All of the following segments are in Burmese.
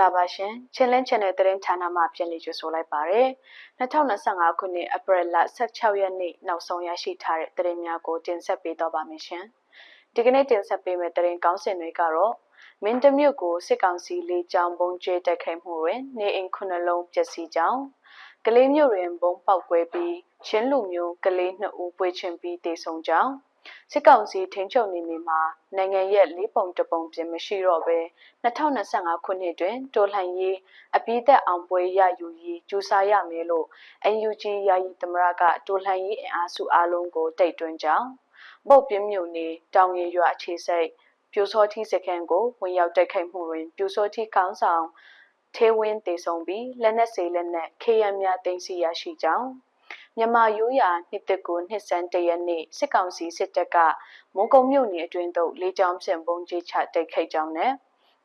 ္ဂလာပါရှင်။ Challenge Channel သတင်းဌာနမှပြန်လည်ကြိုဆိုလိုက်ပါရစေ။2025ခုနှစ်ဧပြီလ16ရက်နေ့နောက်ဆုံးရရှိထားတဲ့သတင်းများကိုတင်ဆက်ပေးတော့ပါမယ်ရှင်။ဒီကနေ့တင်ဆက်ပေးမယ့်သတင်းကောင်းစင်တွေကတော့မင်းတမြို့ကိုစစ်ကောင်စီလေးကြောင်ပုံကျဲတက်ခိုက်မှုတွင်နေအိမ်ခုနှလုံးပျက်စီးကြောင်းကလေးမြို့တွင်ဘုံပေါက်ကွဲပြီးချင်းလူမျိုးကလေးနှစ်ဦးပွေချင်ပြီးတေဆုံးကြောင်း စစ်ကောင်စီထိန်းချုပ်နေမီမှာနိုင်ငံရဲ့လေးပုံတပုံပြင်မရှိတော့ဘဲ2025ခုနှစ်တွင်တော်လှန်ရေးအပြည့်သက်အောင်ပွဲရယူရေးကြိုးစားရမယ်လို့ NUG ယာယီသမရကတော်လှန်ရေးအင်အားစုအလုံးကိုတိုက်တွန်းကြောင်းပုတ်ပြင်းမြို့နယ်တောင်ရရွာအခြေစိုက်ပြိုစောတိစခန်းကိုဝင်ရောက်တိုက်ခိုက်မှုတွင်ပြိုစောတိကောင်းဆောင်ထေဝင်းတေဆုံးပြီးလက်နက်စေလက်နက်ခေယံများတင်စီရရှိကြောင်း မြန်မာရိုးရာနှစ်သက်ကိုနှစ်စန်းတရက်နေ့စစ်ကောင်စီစစ်တပ်ကမုံကုံမြို့နယ်အတွင်းသို့လေကြောင်းဖြင့်ပုံကြီးချတိုက်ခိုက်ကြောင်းနဲ့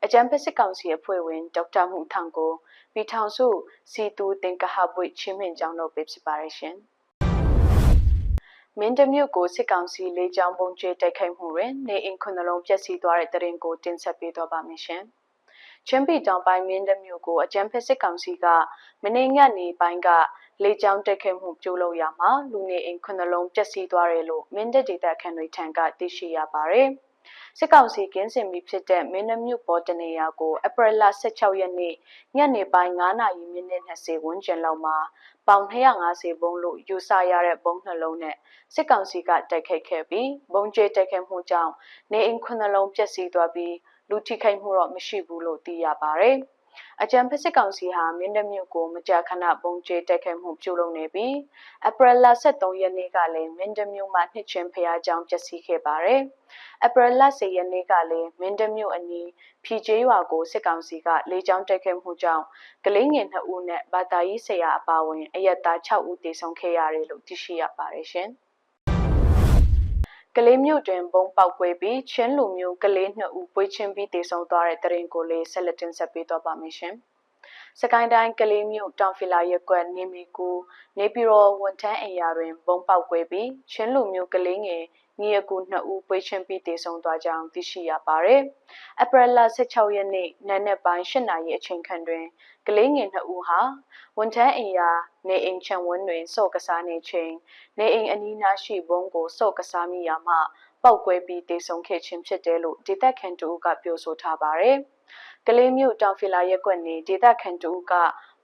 အကြံပေးစစ်ကောင်စီအဖွဲ့ဝင်ဒေါက်တာမှုထောင်ကိုပြည်ထောင်စုစီတူတင်ကဟပွေချင်းမင်ကြောင်းတို့ပဲဖြစ်ပါရဲ့ရှင်မင်းတမြို့ကိုစစ်ကောင်စီလေးကြောင်းပုံကျဲတိုက်ခိုက်မှုတွင်နေအိမ်ခုနှလုံးပျက်စီးသွားတဲ့တရင်ကိုတင်ဆက်ပေးတော့ပါမယ်ရှင်။ချင်းပီတောင်ပိုင်းမင်းတမြို့ကိုအကြမ်းဖက်စစ်ကောင်စီကမနေ့ညနေပိုင်းက လေကြောင်းတက်ခဲ့မှုပြုလုပ်ရမှာလူနေအိမ်ခုနှလုံးပျက်စီးသွားတယ်လို့မင်းတပ်ဒေသခံတွေထံကသိရှိရပါတယ်။စစ်ကောင်စီကင်းစင်ပြီးဖြစ်တဲ့မင်းနှမြုပ်ပေါ်တနေရာကိုအပရလ16ရက်နေ့ညနေပိုင်း9နာရီမိနစ်20ဝန်းကျင်လောက်မှာပေါင်250ဘုံလို့ယူဆရတဲ့ဘုံနှလုံးနဲ့စစ်ကောင်စီကတိုက်ခိုက်ခဲ့ပြီးဘုံကျဲတိုက်ခိုက်မှုကြောင့်နေအိမ်ခုနှလုံးပျက်စီးသွားပြီးလူထိခိုက်မှုတော့မရှိဘူးလို့သိရပါတယ်။ အကြံဖက်စစ်ကောင်စီဟာမင်းတပ်မြို့ကိုမကြာခဏပုံကျဲတက်ခဲ့မှုပြုလုပ်နေပြီးအပရလ23ရက်နေ့ကလည်းမင်းတပ်မြို့မှာနှစ်ချင်းဖျားကြောင်ပျက်စီးခဲ့ပါတယ်။အပရလ10ရက်နေ့ကလည်းမင်းတပ်မြို့အနီးဖြီကျေးရွာကိုစစ်ကောင်စီကလေကြောင်းတက်ခဲ့မှုကြောင့်ကလေးငယ်2ဦးနဲ့ဘာသာရေးဆရာအပါအဝင်အရက်သား6ဦးတေဆုံးခဲ့ရတယ်လို့သိရှိရပါတယ်ရှင်။ ကလေးမျိုးတွင်ဘုံပေါက်ကွဲပြီးချင်းလူမျိုးကလေးနှစ်ဦးပွေးချင်းပြီးတေဆုံးသွားတဲ့တရင်ကိုလေးဆက်လက်တင်ဆက်ပေးတော့ပါမယ်ရှင်။စကိုင်းတိုင်းကလေးမျိုးတောင်ဖီလာရက်ကွက်နေမီကူနေပြည်တော်ဝန်ထမ်းအိမ်ယာတွင်ဘုံပေါက်ကွဲပြီးချင်းလူမျိုးကလေးငယ် ညီအကူနှစ်ဦးပွေးချင်းပြီးတေဆုံးသွားကြောင်းသိရှိရပါတယ်။အပရလ16ရက်နေ့နံနက်ပိုင်း8နာရီအချိန်ခန့်တွင်ကလေးငယ်နှစ်ဦးဟာဝန်ထမ်းအိမ်ယာနေအိမ်ချံဝန်းတွင်စော့ကစားနေချိန်နေအိမ်အနီးနားရှိဘုံကိုစော့ကစားမိရာမှပောက်ကွဲပြီးတေဆုံးခဲ့ခြင်းဖြစ်တယ်လို့ဒေသခံတူကပြောဆိုထားပါတယ်။ကလေးမျိုးတောင်ဖီလာရက်ကွက်နေဒေသခံတူက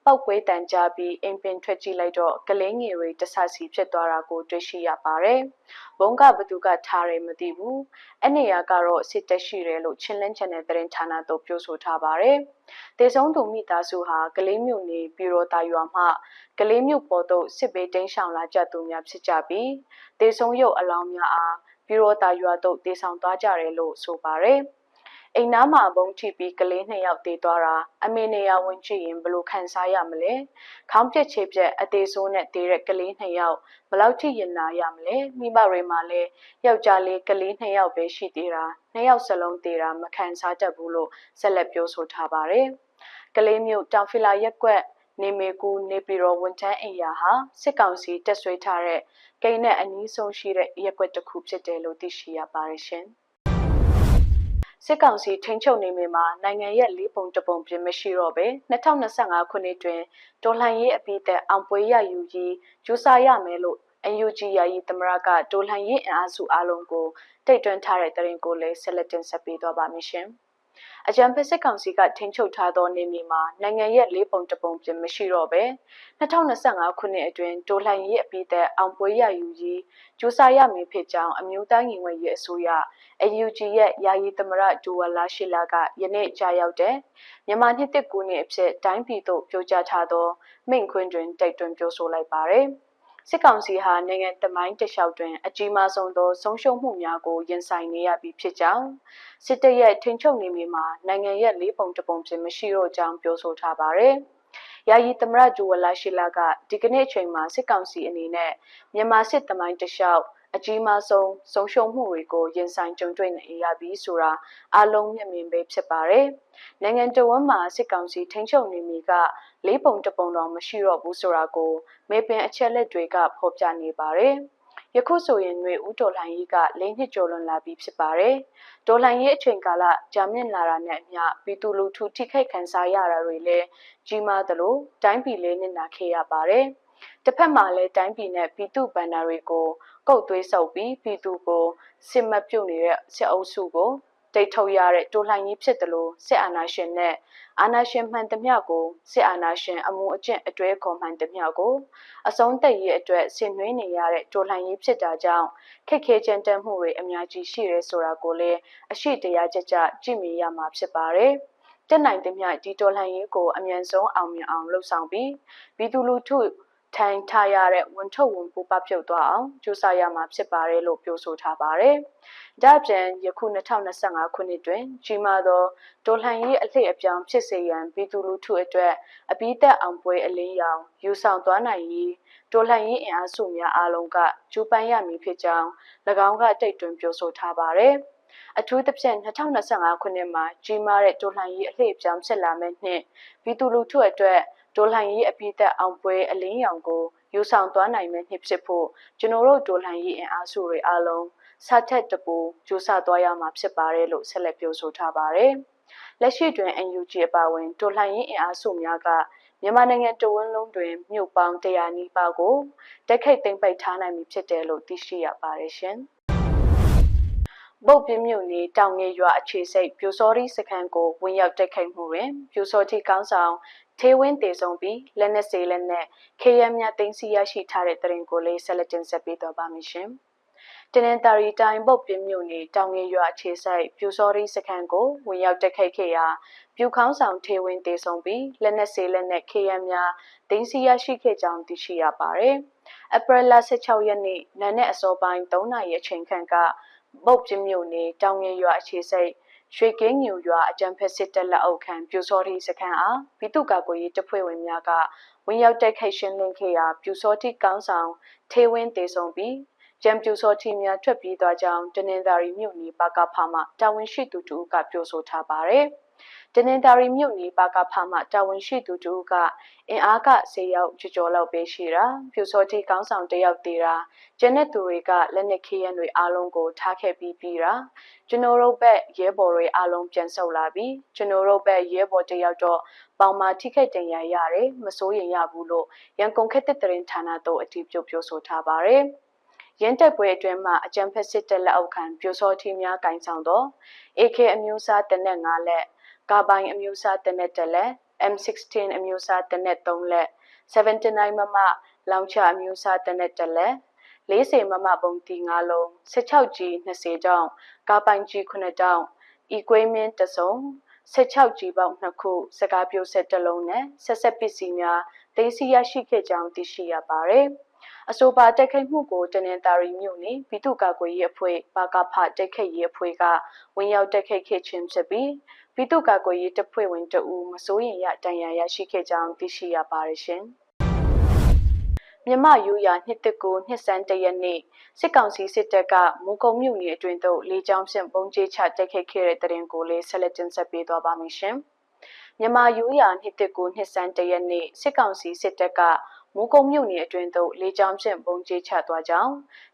ပောက်ကွဲတန်ကြပြီးအိမ်ပင်ထွက်ကြည့်လိုက်တော့ကလေးငယ်တွေတဆစီဖြစ်သွားတာကိုတွေ့ရှိရပါတယ်။ဘုံကဘသူကထားတယ်မသိဘူး။အဲ့နေရာကတော့စစ်တက်ရှိတယ်လို့ချင်းလန်းချန်တဲ့သတင်းဌာနတို့ပြောဆိုထားပါတယ်။တေဆုံးသူမိသားစုဟာကလေးမျိုးနေပြည်တော်တာရွာမှကလေးမျိုးပေါ်သို့စစ်ဘေးတိမ်းရှောင်လာကြသူများဖြစ်ကြပြီးတေဆုံးရုပ်အလောင်းများအားပြည်တော်တာရွာသို့တေဆောင်သွားကြတယ်လို့ဆိုပါတယ်။ အိမ်နားမှာဘုံထိပြီးကလေးနှစ်ယောက်တေးသွားတာအမေနေရဝင်ကြည့်ရင်ဘလို့ခံစားရမလဲခေါင်းပြက်ချေပြက်အသေးဆိုးနဲ့တေးတဲ့ကလေးနှစ်ယောက်ဘလောက်ထိရင်နာရမလဲမိဘတွေမှာလည်းယောက်ျားလေးကလေးနှစ်ယောက်ပဲရှိသေးတာနှစ်ယောက်စလုံးတေးတာမခံစားတတ်ဘူးလို့ဆက်လက်ပြောဆိုထားပါတယ်ကလေးမျိုးတောင်ဖီလာရက်ကွက်နေမေကူနေပြည်တော်ဝန်ထမ်းအိမ်ယာဟာစစ်ကောင်စီတက်ဆွေးထားတဲ့ကိန်းနဲ့အနီးဆုံးရှိတဲ့ရက်ကွက်တစ်ခုဖြစ်တယ်လို့သိရှိရပါတယ်ရှင်။ စစ်ကောင်စီထိန်းချုပ်နေမိမှာနိုင်ငံရဲ့လေးပုံတပုံပြင်မရှိတော့ပဲ2025ခုနှစ်တွင်ဒေါ်လှန်ရေးအပိသက်အောင်ပွဲရယူရေးကျူးစာရမယ်လို့ UNG ယာယီသမရကဒေါ်လှန်ရေးအင်အားစုအလုံးကိုတိတ်တွန်းထားတဲ့တရင်ကိုလည်းဆက်လက်တင်ဆက်ပေးသွားပါမယ်ရှင်။ အကြံဖက်စစ်ကောင်စီကထိန်းချုပ်ထားသောနေမြေမှာနိုင်ငံရဲ့လေးပုံတပုံပြင်မရှိတော့ပဲ2025ခုနှစ်အတွင်းတိုးလှန်ရေးအပိသက်အောင်ပွဲရယူရေးကျူးစာရမည်ဖြစ်ကြောင်းအမျိုးသားညီညွတ်ရေးအစိုးရ AUG ရဲ့ယာယီသမရဒူဝလာရှိလာကယနေ့ကြာရောက်တဲ့မြန်မာနှစ်တစ်ကူနှစ်အဖြစ်တိုင်းပြည်သို့ပြောကြားထားသောမိန့်ခွန်းတွင်တိုက်တွန်းပြောဆိုလိုက်ပါတယ်။ စစ်ကောင်စီဟာနိုင်ငံတမိုင်းတလျှောက်တွင်အကြီးမားဆုံးသောဆုံးရှုံးမှုများကိုရင်ဆိုင်နေရပြီးဖြစ်ကြောင်းစစ်တပ်ရဲ့ထိန်းချုပ်နေမှုမှာနိုင်ငံရဲ့လေးပုံတပုံပြင်မရှိတော့ကြောင်းပြောဆိုထားပါတယ်။ယာယီသမရဂျူဝလာရှိလာကဒီကနေ့အချိန်မှာစစ်ကောင်စီအနေနဲ့မြန်မာစစ်တမိုင်းတလျှောက်အကြီးမားဆုံးဆုံးရှုံးမှုတွေကိုရင်ဆိုင်ကြုံတွေ့နေရပြီးဆိုတာအလုံးမျက်မြင်ပဲဖြစ်ပါတယ်။နိုင်ငံတော်ဝန်မှာစစ်ကောင်စီထိန်းချုပ်နေမီက လေးပုံတပုံတော်မရှိတော့ဘူးဆိုတာကိုမေပင်အချက်လက်တွေကဖော်ပြနေပါတယ်။ယခုဆိုရင်ຫນွေဦးတော်လှန်ရေးက၄နှစ်ကျော်လွန်လာပြီဖြစ်ပါတယ်။တော်လှန်ရေးအချိန်ကာလကြာမြင့်လာတာနဲ့အမျှပြည်သူလူထုထိခိုက်ခံစားရတာတွေလည်းကြီးမားသလိုတိုင်းပြည်လေးနစ်နာခဲ့ရပါတယ်။တစ်ဖက်မှာလည်းတိုင်းပြည်နဲ့ပြည်သူဗန္ဒာတွေကိုကုတ်သွေးဆုပ်ပြီးပြည်သူကိုစစ်မပြုတ်နေတဲ့စစ်အုပ်စုကို တိတ်ထုတ်ရတဲ့တိုလှန်ရေးဖြစ်တယ်လို့စစ်အာဏာရှင်နဲ့အာဏာရှင်မှန်သမျှကိုစစ်အာဏာရှင်အမှုအကျင့်အတွေ့အခေါ်မှန်သမျှကိုအဆုံးသက်ရေးအတွက်ဆင်နွှဲနေရတဲ့တိုလှန်ရေးဖြစ်တာကြောင့်ခက်ခဲကြမ်းတမ်းမှုတွေအများကြီးရှိရဲဆိုတာကိုလည်းအရှိတရားကြကြကြည့်မြင်ရမှာဖြစ်ပါတယ်။တက်နိုင်သမျှဒီတော်လှန်ရေးကိုအမြန်ဆုံးအောင်မြင်အောင်လှုပ်ဆောင်ပြီးပြည်သူလူထု ထိုင်ထားရတဲ့ဝန်ထုတ်ဝန်ပိုးပပြုတ်သွားအောင်ကြိုးစားရမှာဖြစ်ပါတယ်လို့ပြောဆိုထားပါတယ်။ဒါ့အပြင်ယခု2025ခုနှစ်တွင်ကြီးမားသောဒေါ်လှန်ရေးအလှည့်အပြောင်းဖြစ်စေရန်ပြည်သူလူထုအတွက်အပိသက်အောင်ပွဲအလင်းရောင်ယူဆောင်သွားနိုင်ရေးဒေါ်လှန်ရေးအင်အားစုများအားလုံးကကျူပန်းရမည်ဖြစ်ကြောင်း၎င်းကတိတ်တွင်ပြောဆိုထားပါတယ်။ အထူးသဖြင့်2025ခုနှစ်မှာကြီးမားတဲ့ဒေါ်လှန်ရေးအလှည့်အပြောင်းဖြစ်လာမယ့်နှစ်ပြည်သူလူထုအတွက်ဒေါ်လှန်ရေးအပိသက်အောင်ပွဲအလင်းရောင်ကိုယူဆောင်သွားနိုင်မယ့်နှစ်ဖြစ်ဖို့ကျွန်တော်တို့ဒေါ်လှန်ရေးအင်အားစုတွေအားလုံးစထက်တပူကြိုးစားသွားရမှာဖြစ်ပါတယ်လို့ဆက်လက်ပြောဆိုထားပါတယ်။လက်ရှိတွင် NUG အပါအဝင်ဒေါ်လှန်ရေးအင်အားစုများကမြန်မာနိုင်ငံတဝန်းလုံးတွင်မြို့ပေါင်း100နီးပါးကိုတက်ခိတ်သိမ်းပိတ်ထားနိုင်ပြီဖြစ်တယ်လို့သိရှိရပါတယ်ရှင်။ ပုတ်ပြင်းမြို့နယ်တောင်ငယ်ရွာအခြေစိတ်ပြူစောရီစခန်းကိုဝင်ရောက်တိုက်ခိုက်မှုတွင်ပြူစောတိကောင်းဆောင်ထေဝင်းတည်ဆုံပြီးလက်နက်စီလက်နက်ခေရမ်းများတင်စီရရှိထားတဲ့တရင်ကိုလေးဆက်လက်တင်ဆက်ပေးတော့ပါမယ်ရှင်။တနင်္သာရီတိုင်းပုတ်ပြင်းမြို့နယ်တောင်ငယ်ရွာအခြေစိုက်ပြူစောရီစခန်းကိုဝင်ရောက်တိုက်ခိုက်ခဲ့ရာပြူခေါင်းဆောင်ထေဝင်းတည်ဆုံပြီးလက်နက်စီလက်နက်ခေရမ်းများတင်စီရရှိခဲ့ကြောင်းသိရှိရပါတယ်။အပရလ16ရက်နေ့နံနက်အစောပိုင်း3နာရီအချိန်ခန့်က ပုတ်ပြင်းမြို့နယ်တောင်ငယ်ရွာအခြေစိုက်ရွှေကင်းညူရွာအကြံဖက်စစ်တပ်လက်အောက်ခံပြူစောတိစခန်းအားပြည်သူ့ကာကွယ်ရေးတပ်ဖွဲ့ဝင်များကဝင်ရောက်တိုက်ခိုက်ရှင်းလင်းခဲ့ရာပြူစောတိကောင်းဆောင်ထေဝင်းတေဆုံပြီးကြံပြူစောတိများထွက်ပြေးသွားကြောင်းတနင်္သာရီမြို့နယ်ပါကဖာမှတာဝန်ရှိသူတို့ကပြောဆိုထားပါတယ်။ တနင်္သာရီမြို့နယ်ပါကဖာမှတာဝန်ရှိသူတို့ကအင်အားကဆေးရောက်ကြကြော်လောက်ပဲရှိတာပြူစောတိကောင်းဆောင်တယောက်သေးတာကျန်တဲ့သူတွေကလက်နက်ခေးရန်တွေအားလုံးကိုထားခဲ့ပြီးပြီးတာကျွန်တော်တို့ဘက်ရဲဘော်တွေအားလုံးပြန်ဆုတ်လာပြီးကျွန်တော်တို့ဘက်ရဲဘော်တယောက်တော့ပေါင်မာထိခိုက်တင်ရရတယ်မစိုးရင်ရဘူးလို့ရန်ကုန်ခက်တဲ့တရင်ဌာနတို့အတီးပြုတ်ပြောဆိုထားပါတယ်ရင်းတက်ပွဲအတွင်းမှာအကြံဖက်စစ်တပ်လက်အောက်ခံပြိုစောထီများကင်ဆောင်တော့ AK အမျိုးအစားတနက်၅လက် ကာဘိုင်အမျိုးအစားတနက်တစ်လက် M16 အမျိုးအစားတနက်3လက်79မမလောင်ချအမျိုးအစားတနက်တစ်လက်40မမပုံတီ5လုံး 16G 20တောင်းကာပိုင်ကြီး9တောင်းဤကွေးမင်းတစုံ 16G ပေါက်2ခုစကားပြောဆက်တစ်လုံးနဲ့ဆက်ဆက်ပစ္စည်းများသိသိရရှိခဲ့ကြောင်းသိရှိရပါတယ် အဆိုပါတိုက်ခိုက်မှုကိုတနင်္သာရီမြို့နယ်ပြည်သူ့ကာကွယ်ရေးအဖွဲ့ပါကဖတိုက်ခိုက်ရေးအဖွဲ့ကဝင်ရောက်တိုက်ခိုက်ခဲ့ခြင်းဖြစ်ပြီးပြည်သူ့ကာကွယ်ရေးတပ်ဖွဲ့ဝင်တအူမစိုးရင်ရတန်ရာရရှိခဲ့ကြောင်းသိရှိရပါတယ်ရှင်။မြမယူရနှစ်တကူနှစ်စန်းတရက်နေ့စစ်ကောင်စီစစ်တပ်ကမူကုံမြို့နယ်အတွင်းသို့လေကြောင်းဖြင့်ပုံကျချတိုက်ခိုက်ခဲ့တဲ့တရင်ကိုလေးဆက်လက်တင်ဆက်ပေးသွားပါမယ်ရှင်။မြန်မာယူရနှစ်တကူနှစ်စန်းတရက်နေ့စစ်ကောင်စီစစ်တပ်က မူကုံမြို့နယ်အတွင်းသို့လေကြောင်းဖြင့်ပုံကျချသွားကြောင်း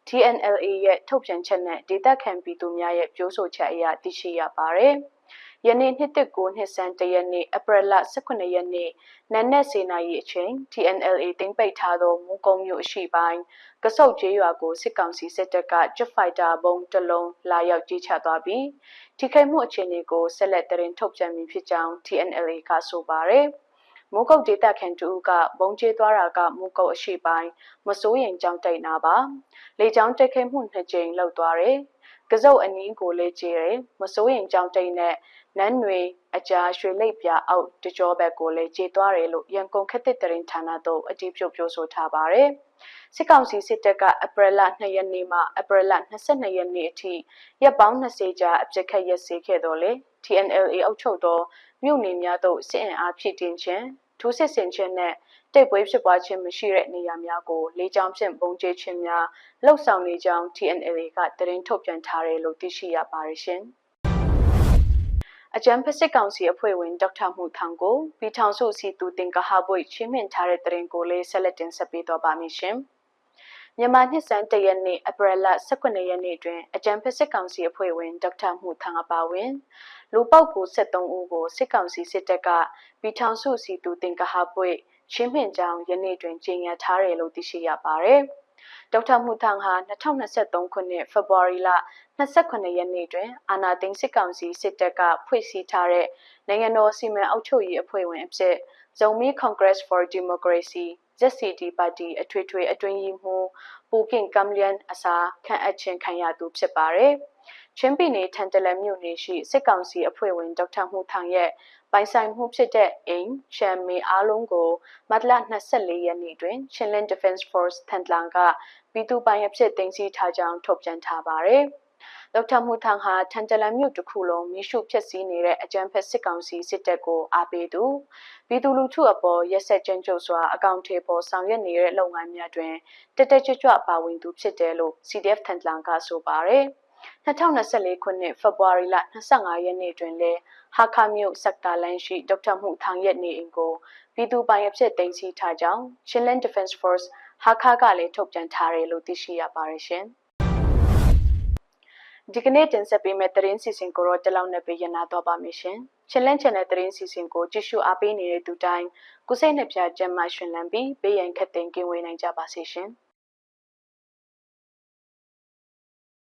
TNLA ရဲ့ထုတ်ပြန်ချက်နဲ့ဒေသခံပြည်သူများရဲ့ပြောဆိုချက်အရသိရှိရပါတယ်။ယနေ့နှစ်တစ်ကိုနှစ်ဆန်းတရက်နေ့အပရလ18ရက်နေ့နနက်စေနာရီအချိန် TNLA တင်ပိတ်ထားသောမူကုံမြို့အရှိပိုင်းကဆုတ်ကျေးရွာကိုစစ်ကောင်စီစစ်တပ်က Jet Fighter ဘုံတစ်လုံးလာရောက်ကြီးချသွားပြီးထိခိုက်မှုအခြေအနေကိုဆက်လက်တရင်ထုတ်ပြန်ပြီးဖြစ်ကြောင်း TNLA ကဆိုပါတယ်။ မုတ်ကုတ်ဒေတာခန်တူကဘုံကျဲသွားတာကမုတ်ကုတ်အရှိပိုင်းမစိုးရင်ကြောင်းတိတ်နာပါလေကြောင်းတက်ခဲမှုနှစ်ကြိမ်လောက်သွားတယ်ကစုပ်အနည်းကိုလေးကျဲတယ်မစိုးရင်ကြောင်းတိတ်နဲ့နန်းတွေအကြာရွှေလိပ်ပြအောက်တကြောဘက်ကိုလည်းကျေသွားတယ်လို့ရန်ကုန်ခက်တဲ့တရင်ဌာနတို့အတည်ပြုပြောဆိုထားပါတယ်။စစ်ကောင်စီစစ်တပ်ကအပရလ2ရက်နေ့မှအပရလ22ရက်နေ့အထိရက်ပေါင်း20ကြာအပြစ်ခတ်ရက်စေခဲ့တော်လေ TNLA အုပ်ချုပ်သောမြို့နယ်များသို့စစ်အင်အားဖြည့်တင်ခြင်းထိုးစစ်ဆင်ခြင်းနဲ့တိတ်ပွဲဖြစ်ပွားခြင်းမရှိတဲ့နေရာများကိုလေကြောင်းဖြင့်ပုံကျဲခြင်းများလှုပ်ဆောင်နေကြောင်း TNLA ကသတင်းထုတ်ပြန်ထားတယ်လို့သိရှိရပါတယ်ရှင်။အကြံဖက်စစ်ကောင်စီအဖွဲ့ဝင်ဒေါက်တာမှုထောင်ကိုပြည်ထောင်စုစီတူတင်ကဟာဘွိချင်းမြင့်ထားတဲ့တရင်ကိုလေးဆက်လက်တင်ဆက်ပေးတော့ပါမည်ရှင်မြန်မာနှစ်စန်းတရက်နေ့အပရလ18ရက်နေ့တွင်အကြံဖက်စစ်ကောင်စီအဖွဲ့ဝင်ဒေါက်တာမှုထံအပါဝင် လူပေါက်ကို73ဦးကိုစစ်ကောင်စီစစ်တပ်ကပြည်ထောင်စုစီတူတင်ကဟာပွေချင်းမြင့်ကြောင်ယနေ့တွင်ကြေညာထားတယ်လို့သိရှိရပါတယ်။ဒေါက်တာမှုထံဟာ2023ခုနှစ်ဖေဖော်ဝါရီလ28ရက်နေ့တွင် အာနာသိန်းစစ်ကောင်စီစစ်တပ်ကဖွဲ့စည်းထားတဲ့နိုင်ငံတော်စီမံအုပ်ချုပ်ရေးအဖွဲ့ဝင်အဖြစ် Zomi Congress for Democracy ZCD ပါတီအထွေထွေအတွင်းရေးမှူးပူကင်ကမ်လျန်အစာခန့်အပ်ခြင်းခံရသူဖြစ်ပါတယ်။ ချင်းပြည်နယ်ထန်တလန်မြို့နယ်ရှိစစ်ကောင်စီအဖွဲ့ဝင်ဒေါက်တာမှုထောင်ရဲ့ပိုင်ဆိုင်မှုဖြစ်တဲ့အိမ်ချမ်မီအားလုံးကိုမတ်လ24ရက်နေ့တွင် Chinland Defense Force ထန်တလန်ကပြည်သူပိုင်အဖြစ်တင်စီထားကြောင်းထုတ်ပြန်ထားပါတယ်။ဒေါက်တာမှုထန်ဟာထန်တလန်မြို့တစ်ခုလုံးမိရှုဖြစ်စည်းနေတဲ့အကြမ်းဖက်စစ်ကောင်စီစစ်တပ်ကိုအားပေးသူပြည်သူလူထုအပေါ်ရက်ဆက်ကြမ်းကြုတ်စွာအကောင့်ထေပေါ်ဆောင်ရွက်နေတဲ့လုပ်ငန်းများတွင်တက်တက်ကြွကြွပါဝင်သူဖြစ်တယ်လို့ CDF ထန်တလန်ကဆိုပါတယ် 2024ခုနှစ်ဖေဖော်ဝါရီလ25ရက်နေ့တွင်လည်းဟာခါမြို့စက်တာလန်ရှိဒေါက်တာမှုထောင်ရဲ့နေအိမ်ကိုပြည်သူပိုင်အဖြစ်တင်စီထားကြောင်း Chinland Defense Force ဟာခါကလည်းထုတ်ပြန်ထားတယ်လို့သိရှိရပါတယ်ရှင်။ဒီကနေ့တင်ဆက်ပေးမယ့်သတင်းစီစဉ်ကိုတော့တလောက်နဲ့ပေးရနာတော့ပါမယ်ရှင်။ချင်းလန်းချန်တဲ့သတင်းစီစဉ်ကိုကြည့်ရှုအားပေးနေတဲ့သူတိုင်းကိုစိတ်နှပြကျမ်းမှရှင်လန်းပြီးဘေးရန်ခတ်သိမ်းကင်းဝေးနိုင်ကြပါစေရှင်။